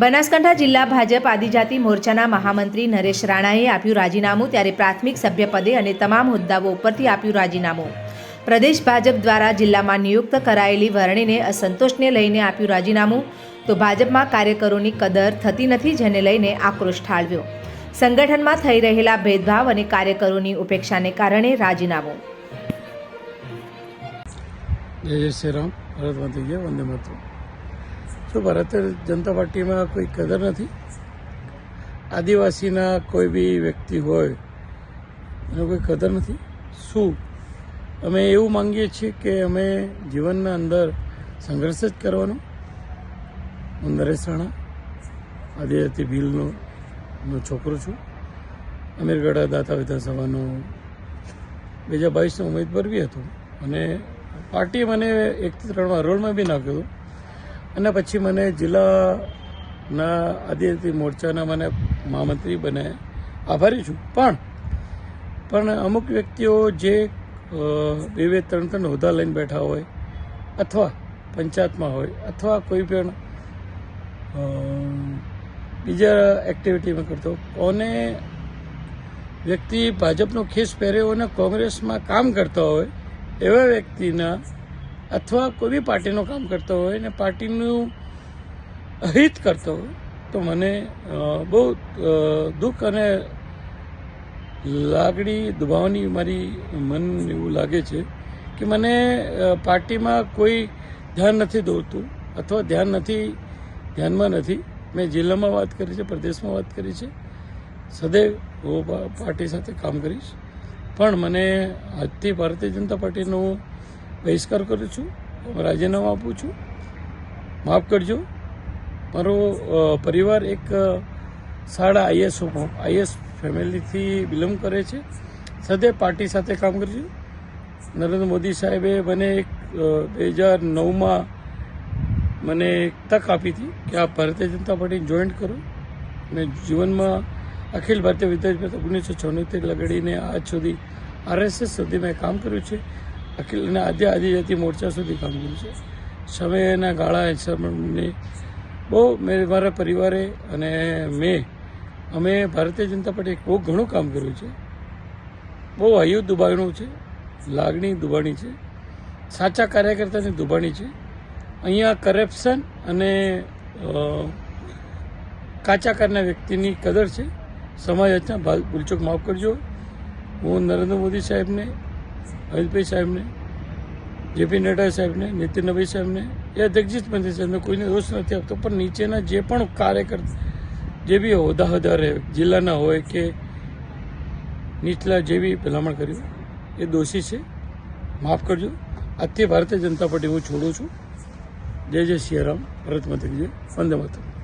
બનાસકાંઠા જિલ્લા ભાજપ આદિજાતિ મોરચાના મહામંત્રી નરેશ રાણાએ આપ્યું રાજીનામું ત્યારે પ્રાથમિક સભ્યપદે અને તમામ હોદ્દાઓ ઉપરથી આપ્યું રાજીનામું. પ્રદેશ ભાજપ દ્વારા જિલ્લામાં નિયુક્ત કરાયેલી વરણીને અસંતોષને લઈને આપ્યું રાજીનામું. તો ભાજપમાં કાર્યકરોની કદર થતી નથી જેને લઈને આક્રોશ ઠાલવ્યો. સંગઠનમાં થઈ રહેલા ભેદભાવ અને કાર્યકરોની ઉપેક્ષાને કારણે રાજીનામું. જય જય શ્રી રામ. ભારત વંદે માતરમ. શું ભારતીય જનતા પાર્ટીમાં કોઈ કદર નથી? આદિવાસીના કોઈ બી વ્યક્તિ હોય, એનો કોઈ કદર નથી? શું? અમે એવું માંગીએ છીએ કે અમે જીવનના અંદર સંઘર્ષ જ કરવાનો. હું નરેશ રાણા આદિજાતિ ભીલનો, નો છોકરો છું. અમીરગઢા દાતા વિધાનસભાનો બે હજાર બાવીસનો ઉમેદવાર બી હતો. અને પાર્ટીએ મને એકથી ત્રણમાં રોલમાં બી નાખ્યો હતો. અને પછી મને જિલ્લાના આદિવાસી મોરચાના મને મહામંત્રી બને. આભારી છું. પણ પણ અમુક વ્યક્તિઓ જે બે બે, ત્રણ ત્રણ હોદ્દા લઈને બેઠા હોય અથવા પંચાયતમાં હોય અથવા કોઈ પણ બીજા એક્ટિવિટીમાં કરતો કોને વ્યક્તિ ભાજપનો ખેસ પહેર્યો અને કોંગ્રેસમાં કામ કરતા હોય એવા વ્યક્તિના અથવા કોઈ બી પાર્ટીનું કામ કરતો હોય ને પાર્ટીનું અહિત કરતો હોય, તો મને બહુ દુઃખ અને લાગણી દુભાવની મારી મન એવું લાગે છે કે મને પાર્ટીમાં કોઈ ધ્યાન નથી દોરતું અથવા ધ્યાન નથી, ધ્યાનમાં નથી. મેં જિલ્લામાં વાત કરી છે, પ્રદેશમાં વાત કરી છે. સદૈવ હું પાર્ટી સાથે કામ કરીશ. પણ મને આજથી ભારતીય જનતા પાર્ટીનો બહિષ્કાર કરું છું રાજીનામું આપું છું. માફ કરજો. મારો પરિવાર એક સાડા આઈએસ આઈએસ ફેમિલીથી બિલોંગ કરે છે. સાથે પાર્ટી સાથે કામ કરજો નરેન્દ્ર મોદી સાહેબે મને એક બે હજાર નવમાં મને એક તક આપી હતી કે આ ભારતીય જનતા પાર્ટી જોઈન્ટ કરો. અને જીવનમાં અખિલ ભારતીય વિદ્યાર્થી ઓગણીસો છોતેર લગાડીને આજ સુધી આરએસએસ સુધી મેં કામ કર્યું છે. અખિલ અને આદ્ય આદિજાતિ મોરચા સુધી કામ કર્યું છે. સમયના ગાળા હિસાબને બહુ મેં મારા પરિવારે અને મેં, અમે ભારતીય જનતા પાર્ટી બહુ ઘણું કામ કર્યું છે. બહુ હૈયું દુબાણું છે, લાગણી દુબાણી છે, સાચા કાર્યકર્તાની દુબાણી છે. અહીંયા કરપ્શન અને કાચા કારના વ્યક્તિની કદર છે. સમાજ ભા- ભૂલચૂક માફ કરજો. હું નરેન્દ્ર મોદી સાહેબને અમિતભાઈ સાહેબને, જેપી નડ્ડા સાહેબને નીતિનભાઈ સાહેબને, એ જગજીત મંત્રી સાહેબને કોઈને દોષ નથી આપતો, પણ નીચેના જે પણ કાર્યકર, જે બી હોદ્દા હોદ્દા રહે જિલ્લાના હોય કે નીચલા જે બી ભલામણ કર્યું, એ દોષી છે. માફ કરજો. આજથી ભારતીય જનતા પાર્ટી હું છોડું છું. જય જય સિયારામ. રામ ભરત કી જય. વંદે માતરમ.